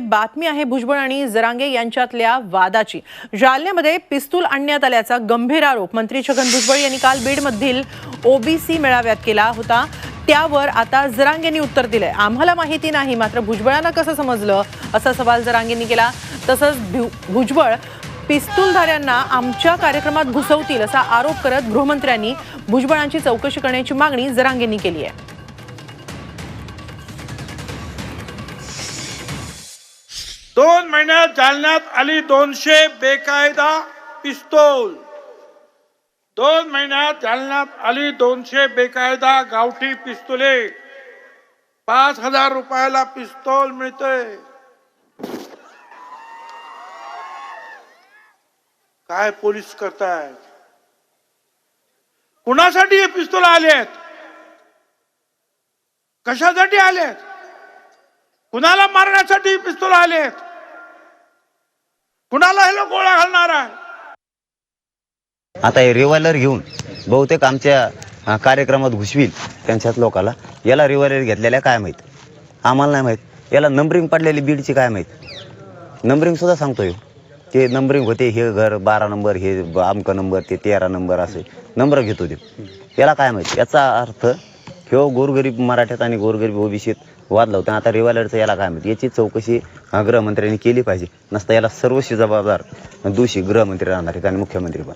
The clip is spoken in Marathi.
बातमी आहे भुजबळ आणि जरांगे यांच्यातल्या वादाची. जालन्यामध्ये पिस्तूल आणण्यात आल्याचा गंभीर आरोप. मंत्री छगन भुजबळ यांनी काल बीडमधील ओबीसी मेळाव्यात केला होता. त्यावर आता जरांगेंनी उत्तर दिलंय. आम्हाला माहिती नाही मात्र भुजबळांना कसं समजलं असा सवाल जरांगेंनी केला. तसंच भुजबळ पिस्तूलधाऱ्यांना आमच्या कार्यक्रमात घुसवतील असा आरोप करत गृहमंत्र्यांनी भुजबळांची चौकशी करण्याची मागणी जरांगेंनी केली आहे. दोन महिन्यात जालन्यात आली दोनशे बेकायदा पिस्तोल. दोन महिन्यात जालन्यात आली दोनशे बेकायदा गावठी पिस्तुले. पाच हजार रुपयाला पिस्तोल मिळतंय. काय पोलीस करतायत? कुणासाठी हे आले आलेत? कशासाठी आलेत? कुणाला मारण्यासाठी आले आलेत? कुणाला हे लोक घालणार आहे? आता हे रिव्हॉल्वर घेऊन बहुतेक आमच्या कार्यक्रमात घुसवील त्यांच्यात लोकाला. याला रिव्हॉल्वर घेतलेल्या काय माहीत? आम्हाला नाही माहीत. याला नंबरिंग पडलेली बीडची काय माहीत? नंबरिंग सुद्धा सांगतो येऊ हो. ते नंबरिंग होते हे घर बारा नंबर हे अमकं नंबर ते तेरा नंबर असे. नंबर घेतो ते. याला काय माहीत? याचा अर्थ ह्यो गोरगरीब मराठ्यात आणि गोरगरीब ओबीसीत वाद लावतो आता रिवालरचं याला काय म्हणते याची चौकशी गृहमंत्र्यांनी केली पाहिजे. नसता याला सर्वस्वी जबाबदार दोषी गृहमंत्री राहणार आहेत आणि मुख्यमंत्री पण.